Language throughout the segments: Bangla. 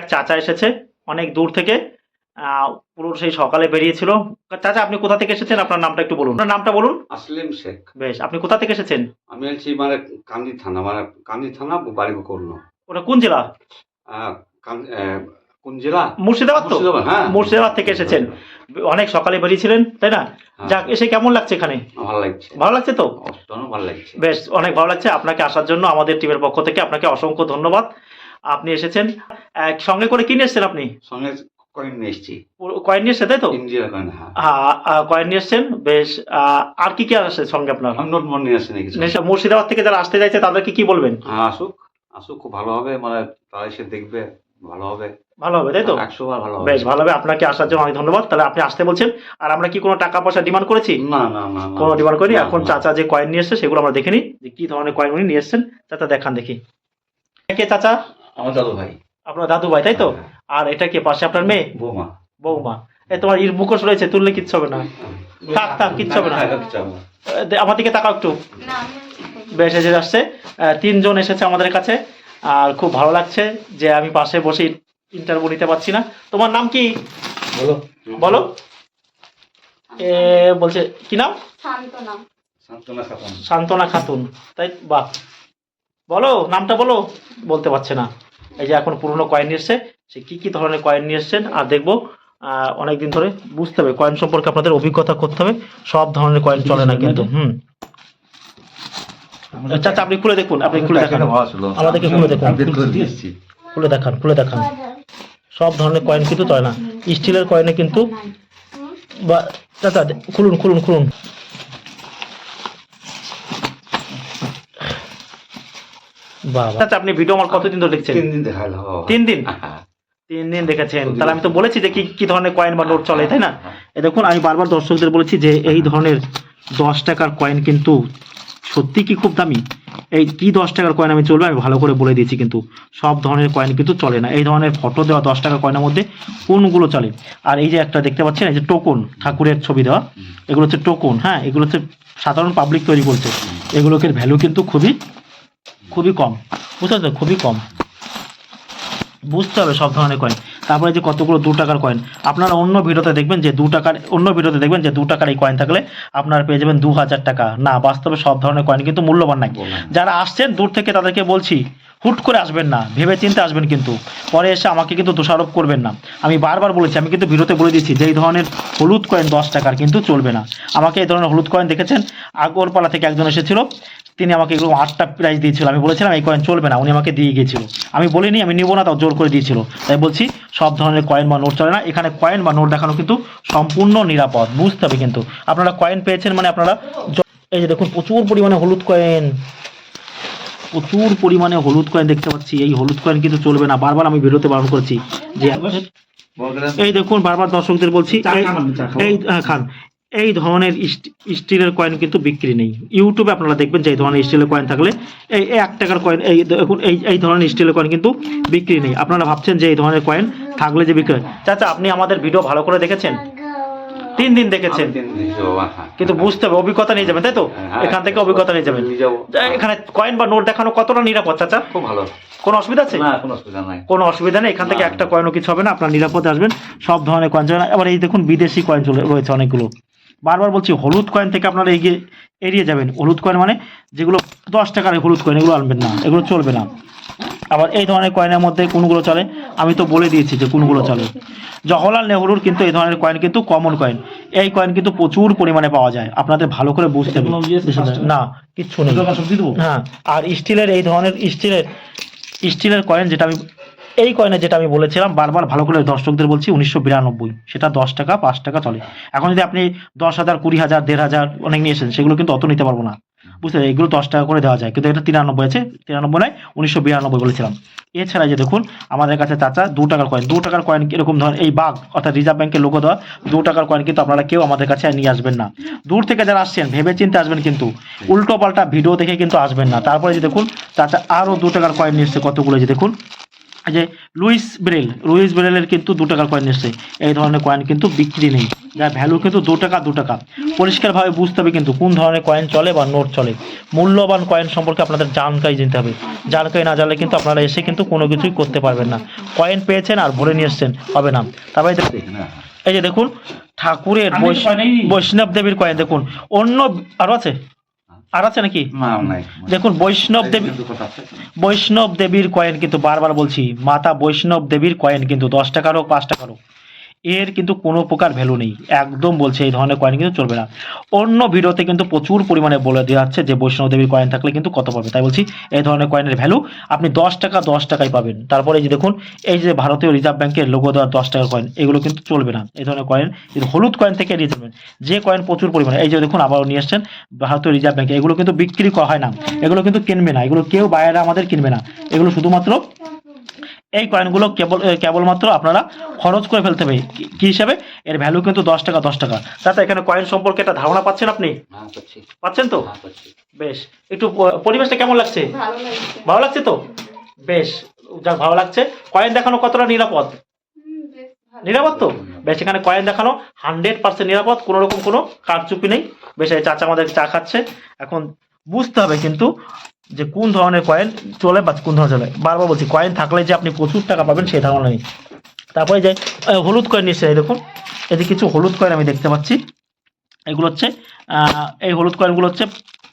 এক চাচা এসেছে অনেক দূর থেকে। পুরো সেই সকালে বেরিয়েছিল। চাচা আপনি কোথা থেকে এসেছেন? আপনার নামটা একটু বলুন। আপনার নামটা বলুন। আসলিম শেখ। বেশ আপনি কোথা থেকে এসেছেন? আমি আছি মানে কান্দি থানা মানে কান্দি থানা বাড়ি করল ওটা কোন জেলা? কোন জেলা? মুর্শিদাবাদ তো? মুর্শিদাবাদ, হ্যাঁ। মুর্শিদাবাদ থেকে এসেছেন। অনেক সকালে বেরিয়েছিলেন তাই না? হ্যাঁ। যাক এসে কেমন লাগছে এখানে? ভালো লাগছে। ভালো লাগছে তো? ভালো লাগছে। বেশ অনেক ভালো লাগছে। আপনাকে আসার জন্য আমাদের টিমের পক্ষ থেকে আপনাকে অসংখ্য ধন্যবাদ। আপনি এসেছেন। সঙ্গে করে কি নিয়ে এসছেন আপনি? সঙ্গে কয়েন নিয়ে এসছি। কয়েন নিয়ে এসছে তাই তো? ইন্ডিয়ার কয়েন হ্যাঁ। হ্যাঁ কয়েন নিয়ে এসছেন বেশ আর কি কি আসছে সঙ্গে আপনার? নোট মনে নিয়ে আসছি নাকি? মুর্শিদাবাদ থেকে যারা আসতে চাইছে তাদেরকে কি বলবেন? হ্যাঁ আসুক। আসুক খুব ভালো হবে মানে তারা এসে দেখবে ভালো হবে। ভালো হবে তাই তো? একশো বার ভালো হবে। বেশ ভালো হবে আপনাকে আসার জন্য অনেক ধন্যবাদ। তাহলে আপনি আসতে বলছেন আর আমরা কি কোনো টাকা পয়সা ডিমান্ড করেছি? না না না না। কোনো ডিমান্ড করিনি? এখন চাচা যে কয়েন নিয়ে এসছে সেগুলো আমরা দেখে নিই যে কি ধরনের কয়েন উনি নিয়ে এসছেন। চাচা দেখান দেখি। কে চাচা? আমার দাদু ভাই। আপনার দাদু ভাই তাই তো? হ্যাঁ, আর এটা কি পাশে আপনার মেয়ে? বৌমা। বৌমা। এই তোমার ইর মুখোশ রয়েছে তুললে কিচ্ছু হবে না। থাক থাক কিচ্ছু হবে না। হ্যাঁ। এ, আমার দিকে তাকাও একটু। বেশ এসে আসছে। তিনজন এসেছে আমাদের কাছে। আর খুব ভালো লাগছে যে আমি পাশে বসে ইন্টারভিউ নিতে পারছি না। তোমার নাম কি? বলো। বলো। এ বলছে কি নাম? শান্তনা। খাতুন। সান্ত্বনা খাতুন। তাই বাহ। বলো নামটা বলো। বলতে পারছে না। এই যে এখন পুরনো কয়েন এসছে সে কি কি ধরনের কয়েন নিয়ে এসছেন আর দেখব আহ, অনেকদিন ধরে বুঝতে হবে কয়েন সম্পর্কে আপনাদের অভিজ্ঞতা করতে হবে সব ধরনের কয়েন চলে না কিন্তু হুম। আচ্ছা আপনি খুলে দেখুন আপনি খুলে দেখান। আমাদেরকে খুলে দেখুন। খুলে দেখান খুলে দেখান। সব ধরনের কয়েন কিন্তু চলে না। স্টিলের কয়েনে কিন্তু বা চাচা খুলুন খুলুন খুলুন। বাবা। চাচা আপনি ভিডিও আমার কতদিন ধরে দেখছেন? তিন দিন দেখাল তিন দিন? হ্যাঁ। তিন দিন দেখেছেন। তাহলে আমি তো বলেছি যে কি কি ধরনের কয়েন বা নোট চলে তাই না? এ দেখুন আমি বারবার দর্শকদের বলেছি যে এই ধরনের দশ টাকার কয়েন কিন্তু সত্যি কি খুব দামি? এই কি দশ টাকার কয়েন আমি চলবে? আমি ভালো করে বলে দিয়েছি কিন্তু সব ধরনের কয়েন কিন্তু চলে না। এই ধরনের ফটো দেওয়া দশ টাকার কয়েনের মধ্যে কোনগুলো চলে? আর এই যে একটা দেখতে পাচ্ছেন এই যে টোকন ঠাকুরের ছবি দেওয়া এগুলো হচ্ছে টোকন হ্যাঁ? এগুলো হচ্ছে সাধারণ পাবলিক তৈরি করছে। এগুলোকে ভ্যালু কিন্তু খুবই খুবই কম। বুঝতে পারছ খুবই কম। বুঝতে হবে সব ধরনের কয়েন তারপরে যে কতগুলো দু টাকার কয়েন আপনারা অন্য ভিডিওতে দেখবেন যে দু টাকার অন্য ভিডিওতে দেখবেন যে দু টাকার এই কয়েন থাকলে আপনারা পেয়ে যাবেন দু হাজার টাকা। না বাস্তবে সব ধরনের কয়েন কিন্তু মূল্যবান নাই। যারা আসছেন দূর থেকে তাদেরকে বলছি হুট করে আসবেন না ভেবে চিন্তে আসবেন কিন্তু। পরে এসে আমাকে কিন্তু দোষারোপ করবেন না। আমি বারবার বলেছি আমি কিন্তু ভিডিওতে বলে দিচ্ছি যে এই ধরনের হলুদ কয়েন দশ টাকার কিন্তু চলবে না। আমাকে এই ধরনের হলুদ কয়েন দেখেছেন? আগরপাড়া থেকে একজন এসেছিল। তিনি আমাকে এগুলো আটটা প্রাইস দিয়েছিল। আমি বলেছিলাম এই কয়েন চলবে না। উনি আমাকে দিয়ে গিয়েছিল। আমি বলিনি আমি নিব না তাও জোর করে দিয়েছিল। তাই বলছি সব ধরনের কয়েন বা নোট চলে না। এখানে কয়েন বা নোট দেখানো কিন্তু সম্পূর্ণ নিরাপদ বুঝতে হবে কিন্তু। আপনারা কয়েন পেয়েছেন মানে আপনারা এই যে দেখুন প্রচুর পরিমাণে হলুদ কয়েন প্রচুর পরিমাণে হলুদ কয়েন দেখতে পাচ্ছি। এই হলুদ কয়েন কিন্তু চলবে না। বারবার আমি বেরোতে বারণ করেছি। যে এই দেখুন বারবার দর্শকদের বলছি এই- হ্যাঁ, খান। এই ধরনের স্টিলের কয়েন কিন্তু বিক্রি নেই। ইউটিউবে আপনারা দেখবেন যে এই ধরনের স্টিলের কয়েন থাকলে এই এক টাকার কয়েন এই দেখুন এই এই ধরনের স্টিলের কয়েন কিন্তু বিক্রি নেই। আপনারা ভাবছেন যে এই ধরনের কয়েন থাকলে যে বিক্রি চাচা আপনি আমাদের ভিডিও ভালো করে দেখেছেন? তিন দিন দেখেছেন। বাবা, হ্যাঁ। কিন্তু বুঝতে হবে অভিজ্ঞতা নিয়ে যাবেন তাই তো? হ্যাঁ, এখান থেকে অভিজ্ঞতা নিয়ে যাবেন। এখানে কয়েন বা নোট দেখানো কতটা নিরাপদ চাচা? খুব ভালো। কোনো অসুবিধা আছে? না কোনো অসুবিধা নাই। কোনো অসুবিধা নেই? এখান থেকে একটা। কয়েনও কিছু হবে না আপনার নিরাপদে আসবেন সব ধরনের কয়েন চলে এবার এই দেখুন বিদেশি কয়েন চলে রয়েছে অনেকগুলো। বারবার বলছি হলুদ কয়েন থেকে আপনারা এগিয়ে এড়িয়ে যাবেন। হলুদ কয়েন মানে যেগুলো দশ টাকার হলুদ কয়েন এগুলো আনবেন না এগুলো চলবে না। আবার এই ধরনের কয়েনের মধ্যে কোনগুলো চলে? আমি তো বলে দিয়েছি যে কোনগুলো চলে। জওহরলাল নেহরুর কিন্তু এই ধরনের কয়েন কিন্তু কমন কয়েন এই কয়েন কিন্তু প্রচুর পরিমাণে পাওয়া যায়। আপনাদের ভালো করে বুঝতে হবে। না কিচ্ছু নেই। হ্যাঁ আর স্টিলের এই ধরনের স্টিলের স্টিলের কয়েন যেটা আমি এই কয়েনে যেটা আমি বলেছিলাম, বারবার ভালো করে দর্শকদের বলছি, উনিশশো বিরানব্বই। সেটা দশ টাকা, পাঁচ টাকা চলে। এখন যদি আপনি দশ হাজার, কুড়ি হাজার, দেড় হাজার অনেক নিয়ে এসেছেন, সেগুলো কিন্তু অত নিতে পারব না। বুঝতে? এগুলো দশ টাকা করে দেওয়া যায়। কিন্তু এটা তিরানব্বই আছে। তিরানব্বই নয়, উনিশশো বিরানব্বই বলেছিলাম। এছাড়া যে দেখুন, আমাদের কাছে চাচা দু টাকার কয়েন দু টাকার কয়েন এরকম ধরেন এই বাঘ, অর্থাৎ রিজার্ভ ব্যাংকের লোগো দেওয়া, দু টাকার কয়েন কিন্তু আপনারা কেউ আমাদের কাছে নিয়ে আসবেন না। দূর থেকে যারা আসছেন ভেবে চিন্তে আসবেন কিন্তু উল্টো পাল্টা ভিডিও দেখে কিন্তু আসবেন না। তারপরে যে দেখুন, চাচা আরও দু টাকার কয়েন নিয়ে এসছে কতগুলো যে দেখুন। যে লুইস ব্রেল লুইস ব্রেলের কিন্তু দু টাকার কয়েন এসছে। এই ধরনের কয়েন কিন্তু বিক্রি নেই। যার ভ্যালু কিন্তু দু টাকা দু টাকা। পরিষ্কারভাবে বুঝতে হবে কিন্তু কোন ধরনের কয়েন চলে বা নোট চলে। মূল্যবান কয়েন সম্পর্কে আপনাদের জানকারি জানতে হবে। জানকারি না জানলে কিন্তু আপনারা এসে কিন্তু কোনো কিছুই করতে পারবেন না। কয়েন পেয়েছেন আর ভরে নিয়ে এসছেন হবে না। তারপরে এই যে দেখুন ঠাকুরের। বৈষ্ণব দেবীর কয়েন দেখুন। অন্য আরও আছে? আর আছে নাকি? দেখুন বৈষ্ণব দেবী। বৈষ্ণব দেবীর কয়েন কিন্তু বারবার বলছি মাতা বৈষ্ণব দেবীর কয়েন কিন্তু দশ টাকার হোক পাঁচ টাকার হোক এর কিন্তু কোনো প্রকার ভ্যালু নেই। একদম বলছে এই ধরনের কয়েন কিন্তু চলবে না। অন্য ভিডিওতে কিন্তু প্রচুর পরিমাণে বলে দেওয়া হচ্ছে যে বৈষ্ণব দেবীর কয়েন থাকলে কিন্তু কত পাবে। তাই বলছি, এই ধরনের কয়েনের ভ্যালু আপনি দশ টাকা, দশ টাকায় পাবেন। তারপরে এই যে দেখুন, এই যে ভারতীয় রিজার্ভ ব্যাংকের লোগো দেওয়া দশ টাকার কয়েন এগুলো কিন্তু চলবে না। এই ধরনের কয়েন হলুদ কয়েন থেকে এড়িয়ে যাবেন যে কয়েন প্রচুর পরিমাণে, এই যে দেখুন আবারও নিয়ে এসছেন ভারতীয় রিজার্ভ ব্যাংকে এগুলো কিন্তু বিক্রি করা হয় না। এগুলো কিন্তু কিনবে না। এগুলো কেউ বাইরে আমাদের কিনবে না। এগুলো শুধুমাত্র এই কয়েনগুলো কেবল কেবলমাত্র আপনারা খরচ করে ফেলতে হবে। কি- হিসাবে? এর ভ্যালু কিন্তু দশ টাকা দশ টাকা। তাতে এখানে কয়েন সম্পর্কে একটা ধারণা পাচ্ছেন আপনি? হ্যাঁ পাচ্ছেন তো? হ্যাঁ বেশ। একটু পরিবেশটা কেমন লাগছে? ভালো লাগছে। তো? বেশ। যাক ভালো লাগছে। কয়েন দেখানো কতটা নিরাপদ? হুম, বেশ ভালো। নিরাপদ তো? বেশ এখানে কয়েন দেখানো হান্ড্রেড পার্সেন্ট নিরাপদ কোনো রকম কোনো কারচুপি নেই। বেশ এই চাচা আমাদের চা খাচ্ছে। এখন বুঝতে হবে কিন্তু যে কোন ধরনের কয়েন চলে বা কোন ধরনের চলে। বারবার বলছি কয়েন থাকলে যে আপনি প্রচুর টাকা পাবেন, সেই ধারণা নেই। তারপরে যে হলুদ কয়েন এই দেখুন। এদিকে কিছু হলুদ কয়েন আমি দেখতে পাচ্ছি। এগুলো হচ্ছে এই হলুদ কয়েনগুলো হচ্ছে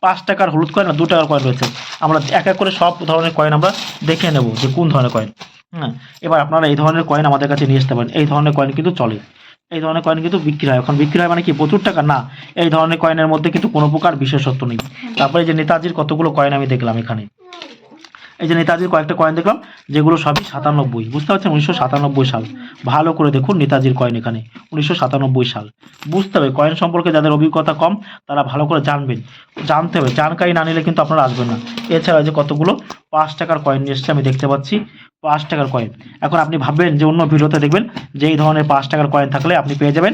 পাঁচ টাকার হলুদ কয়েন আর দু টাকার কয়েন রয়েছে। আমরা এক এক করে সব ধরনের কয়েন আমরা দেখে নেব যে কোন ধরনের কয়েন হ্যাঁ এবার আপনারা এই ধরনের কয়েন আমাদের কাছে নিয়ে আসতে পারেন। এই ধরনের কয়েন কিন্তু চলে। এই ধরনের কয়েন কিন্তু বিক্রি হয়। এখন বিক্রি হয় মানে কি? প্রচুর টাকা? না। এই ধরনের কয়েনের মধ্যে কিন্তু কোনো প্রকার বিশেষত্ব নেই। তারপরে এই যে নেতাজির কতগুলো কয়েন আমি দেখলাম এখানে। এই যে নেতাজির কয়েকটা কয়েন দেখলাম যেগুলো সবই সাতানব্বই। বুঝতে পারছেন? উনিশশো সাতানব্বই সাল। ভালো করে দেখুন নেতাজির কয়েন এখানে। উনিশশো সাতানব্বই সাল। বুঝতে হবে কয়েন সম্পর্কে যাদের অভিজ্ঞতা কম তারা ভালো করে জানবেন। জানতে হবে। জানকারি না নিলে কিন্তু আপনারা আসবেন না। এছাড়া যে কতগুলো? পাঁচ টাকার কয়েন নিয়ে এসছে আমি দেখতে পাচ্ছি। পাঁচ টাকার কয়েন এখন আপনি ভাববেন যে অন্য ভিডিওতে দেখবেন যে এই ধরনের পাঁচ টাকার কয়েন থাকলে আপনি পেয়ে যাবেন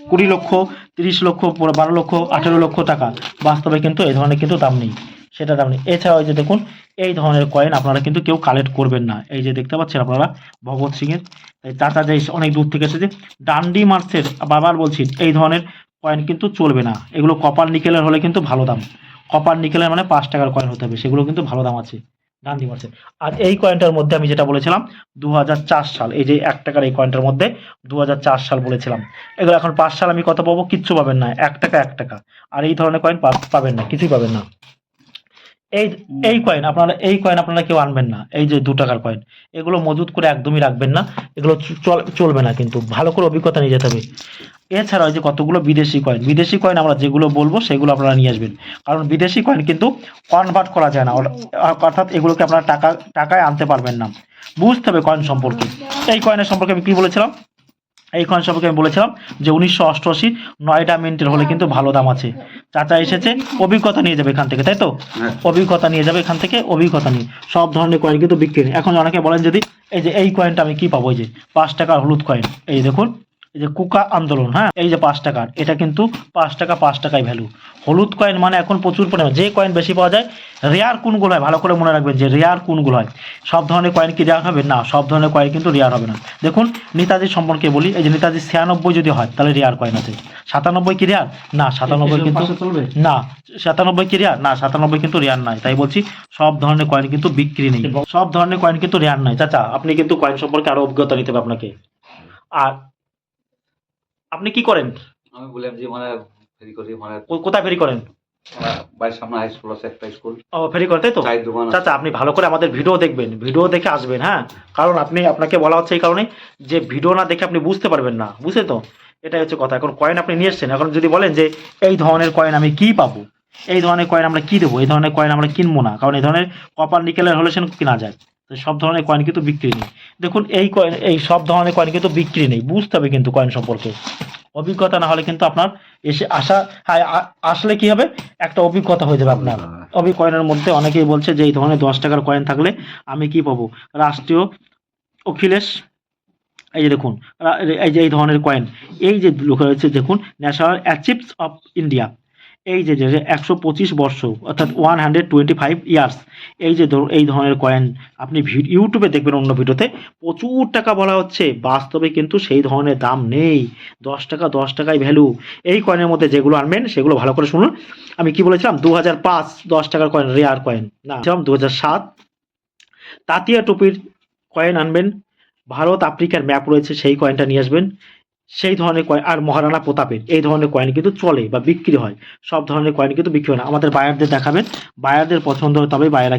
কুড়ি লক্ষ, তিরিশ লক্ষ বারো লক্ষ, আঠেরো লক্ষ টাকা। বাস্তবে কিন্তু এই ধরনের কিন্তু দাম নেই। সেটা দাম নেই। এছাড়াও যে দেখুন, এই ধরনের কয়েন আপনারা কিন্তু কেউ কালেক্ট করবেন না। এই যে দেখতে পাচ্ছেন আপনারা, ভগৎ সিং এর এই চাচা যে অনেক দূর থেকে এসেছে, ডান্ডি মার্চের বাবার বলছি, এই ধরনের কয়েন কিন্তু চলবে না। এগুলো কপার নিকেলের হলে কিন্তু ভালো দাম। কপার নিকেলের মানে পাঁচ টাকার কয়েন হতে হবে। সেগুলো কিন্তু ভালো দাম আছে। ডান্ডি মার্চের আর এই কয়েনটার মধ্যে আমি যেটা বলেছিলাম দু হাজার চার সাল, এই যে এক টাকার এই কয়েনটার মধ্যে দু হাজার চার সাল বলেছিলাম। এগুলো এখন পাঁচ সাল আমি কত পাবো? কিচ্ছু পাবেন না, এক টাকা এক টাকা। আর এই ধরনের কয়েন পাবেন না, কিছুই পাবেন না। এই এই কয়েন আপনারা, এই কয়েন আপনারা কেউ আনবেন না, এই যে দু টাকার কয়েন এগুলো মজুত করে একদমই রাখবেন না, এগুলো চল- চলবে না কিন্তু, ভালো করে অভিজ্ঞতা নিয়ে যেতে হবে। এছাড়া ওই যে কতগুলো বিদেশি কয়েন বিদেশি কয়েন আমরা যেগুলো বলব সেগুলো আপনারা নিয়ে আসবেন। কারণ বিদেশি কয়েন কিন্তু কনভার্ট করা যায় না। অর্থাৎ এগুলোকে আপনারা টাকা টাকায় আনতে পারবেন না। বুঝতে হবে কয়েন সম্পর্কে। এই কয়েনের সম্পর্কে আমি কি বলেছিলাম? এই কয়েন সম্পর্কে আমি বলেছিলাম যে উনিশশো অষ্টআশি নয়টা মিনিটের হলে কিন্তু ভালো দাম আছে। চাচা এসেছে অভিজ্ঞতা নিয়ে যাবে এখান থেকে তাই তো? হ্যাঁ। অভিজ্ঞতা নিয়ে যাবে এখান থেকে অভিজ্ঞতা নিয়ে। সব ধরনের কয়েন কিন্তু বিক্রি এখন অনেকে বলেন যদি এই যে এই কয়েনটা আমি কি পাবো? এই যে পাঁচ টাকার হলুদ কয়েন এই দেখুন এই যে কুকা আন্দোলন হ্যাঁ? এই যে পাঁচ টাকার এটা কিন্তু পাঁচ টাকা পাঁচ টাকায় ভ্যালু হলুদ কয়েন মানে এখন প্রচুর পরিমাণে যে কয়েন বেশি পাওয়া যায় রেয়ার কোনগুলো হয় ভালো করে মনে রাখবেন যে রেয়ার কোনগুলো হয়। সব ধরনের কয়েন কি রেয়ার হবে? না সব ধরনের কয়েন কিন্তু রেয়ার হবে না। দেখুন নেতাজি সম্পর্কে বলি এই যে নেতাজি ছিয়ানব্বই যদি হয় তাহলে রেয়ার কয়েন আছে। সাতানব্বই কি রেয়ার না সাতানব্বই কিন্তু চলবে? না সাতানব্বই কি রেয়ার না সাতানব্বই কিন্তু রেয়ার নাই তাই বলছি সব ধরনের কয়েন কিন্তু বিক্রি নেই। সব ধরনের কয়েন কিন্তু রেয়ার নাই চাচা আপনি কিন্তু কয়েন সম্পর্কে আরও অভিজ্ঞতা নিতে হবে আপনাকে। আর আপনি কি করেন? আমি বললাম যে মানে ফেরি করি মানে কো- কোথায় ফেরি করেন? আহ, বাড়ির সামনে হাই স্কুল আছে একটা স্কুল ও ফেরি করেন তাই তো? চায়ের দোকান আছে। চাচা আপনি ভালো করে আমাদের ভিডিও দেখবেন। ভিডিও দেখে আসবেন হ্যাঁ? কারণ আপনি আপনাকে বলা হচ্ছে এই কারণে যে ভিডিও না দেখে আপনি বুঝতে পারবেন না। বুঝলে তো? এটাই হচ্ছে কথা। এখন কয়েন আপনি নিয়ে এসছেন। এখন যদি বলেন যে এই ধরনের কয়েন আমি কি পাবো? এই ধরনের কয়েন আমরা কি দেবো? এই ধরনের কয়েন আমরা কিনবো না। কারণ এই ধরনের কপার নিকেলের হলে সেন কিনা যায়? সব ধরনের কয়েন কিন্তু বিক্রি নেই। দেখুন, এই কয়েন এই সব ধরনের কয়েন কিন্তু বিক্রি নেই, বুঝতে হবে কিন্তু কয়েন সম্পর্কে। অভিজ্ঞতা না হলে কিন্তু আপনার এসে আসা হ্যাঁ আসলে কি হবে? একটা অভিজ্ঞতা হয়ে যাবে আপনার। অভি কয়েনের মধ্যে অনেকেই বলছে যে, এই ধরনের দশ টাকার কয়েন থাকলে আমি কি পাবো? রাষ্ট্রীয় অখিলেশ, এই যে দেখুন এই যে, এই ধরনের কয়েন এই যে লেখা রয়েছে, দেখুন ন্যাশনাল অ্যাচিভস অফ ইন্ডিয়া এই যে যে একশো পঁচিশ বর্ষ অর্থাৎ one hundred twenty five years এই যে এই ধরনের কয়েন, আপনি ইউটিউবে দেখবেন অন্য ভিডিওতে, প্রচুর টাকা বলা হচ্ছে, বাস্তবে কিন্তু সেই ধরনের দাম নেই, দশ টাকা, দশ টাকায় ভ্যালু এই কয়েনের মধ্যে যেগুলো আনবেন, সেগুলো ভালো করে শুনুন, আমি কি বলেছিলাম দু হাজার পাঁচ, দশ টাকার কয়েন রেয়ার কয়েন, না দু হাজার সাত, তাঁতিয়া টুপির কয়েন আনবেন, ভারত, আফ্রিকার ম্যাপ রয়েছে, সেই কয়েনটা নিয়ে আসবেন সেই ধরনের কয়েন আর মহারানা প্রতাপের এই ধরনের কয়েন কিন্তু চলে বা বিক্রি হয়। সব ধরনের কয়েন কিন্তু বিক্রি হয় না। আমাদের বায়ারদের দেখাবেন। বায়ারদের পছন্দ তবেই বায়ারা